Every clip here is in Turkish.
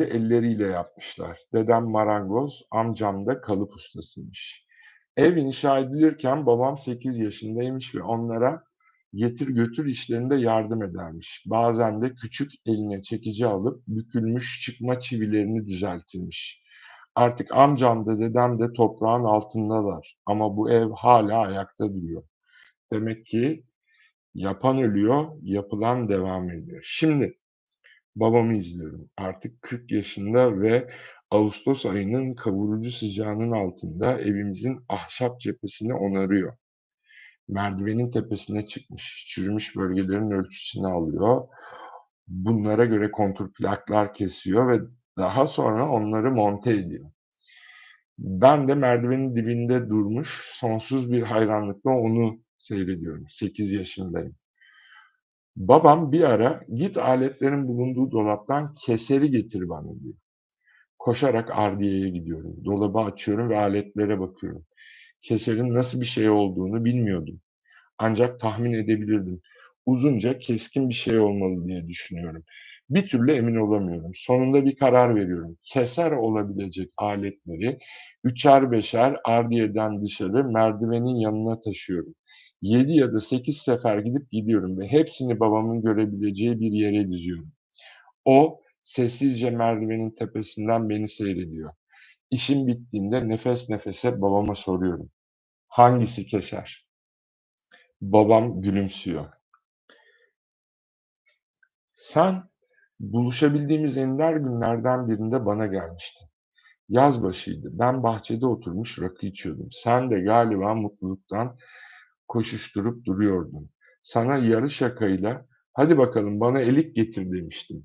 kendi elleriyle yapmışlar. Dedem marangoz, amcam da kalıp ustasıymış. Ev inşa edilirken babam 8 yaşındaymış ve onlara getir götür işlerinde yardım edermiş. Bazen de küçük eline çekici alıp bükülmüş çıkma çivilerini düzeltirmiş. Artık amcam da dedem de toprağın altındalar ama bu ev hala ayakta duruyor. Demek ki yapan ölüyor, yapılan devam ediyor. Şimdi babamı izliyorum. Artık 40 yaşında ve Ağustos ayının kavurucu sıcağının altında evimizin ahşap cephesini onarıyor. Merdivenin tepesine çıkmış, çürümüş bölgelerin ölçüsünü alıyor. Bunlara göre kontur plaklar kesiyor ve daha sonra onları monte ediyor. Ben de merdivenin dibinde durmuş, sonsuz bir hayranlıkla onu seyrediyorum. 8 yaşındayım. Babam bir ara git aletlerin bulunduğu dolaptan keseri getir bana diyor. Koşarak ardiyeye gidiyorum. Dolabı açıyorum ve aletlere bakıyorum. Keserin nasıl bir şey olduğunu bilmiyordum. Ancak tahmin edebilirdim. Uzunca, keskin bir şey olmalı diye düşünüyorum. Bir türlü emin olamıyorum. Sonunda bir karar veriyorum. Keser olabilecek aletleri üçer beşer ardiyeden dışarı merdivenin yanına taşıyorum. 7 ya da 8 sefer gidip gidiyorum ve hepsini babamın görebileceği bir yere diziyorum. O sessizce merdivenin tepesinden beni seyrediyor. İşim bittiğinde nefes nefese babama soruyorum. Hangisi keser? Babam gülümsüyor. Sen buluşabildiğimiz ender günlerden birinde bana gelmiştin. Yaz başıydı. Ben bahçede oturmuş rakı içiyordum. Sen de galiba mutluluktan koşuşturup duruyordun. Sana yarı şakayla hadi bakalım bana elik getir demiştim.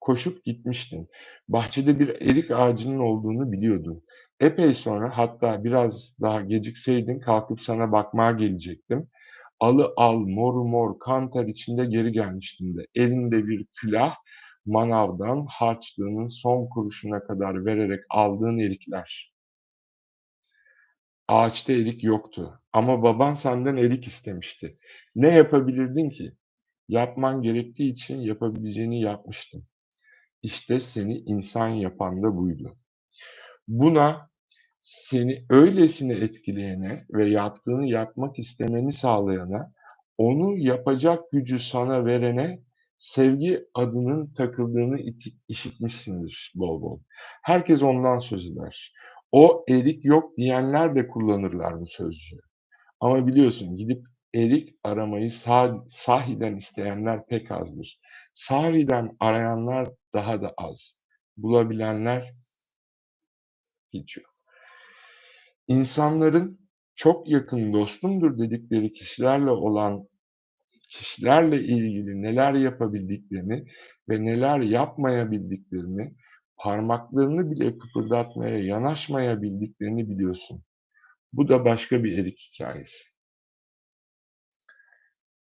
Koşup gitmiştin. Bahçede bir erik ağacının olduğunu biliyordun. Epey sonra hatta biraz daha gecikseydin kalkıp sana bakmaya gelecektim. Alı al mor mor kan ter içinde geri gelmiştin de elinde bir külah manavdan harçlığının son kuruşuna kadar vererek aldığın erikler. Ağaçta erik yoktu ama baban senden erik istemişti. Ne yapabilirdin ki? Yapman gerektiği için yapabileceğini yapmıştın. İşte seni insan yapan da buydu. Buna seni öylesine etkileyene ve yaptığını yapmak istemeni sağlayana, onu yapacak gücü sana verene sevgi adının takıldığını işitmişsindir bol bol. Herkes ondan söz eder. O erik yok diyenler de kullanırlar bu sözcüğü. Ama biliyorsun gidip erik aramayı sah sahiden isteyenler pek azdır. Sahiden arayanlar daha da az. Bulabilenler hiç yok. İnsanların çok yakın dostumdur dedikleri kişilerle olan kişilerle ilgili neler yapabildiklerini ve neler yapmayabildiklerini, parmaklarını bile kıpırdatmaya yanaşmayabildiklerini biliyorsun. Bu da başka bir erik hikayesi.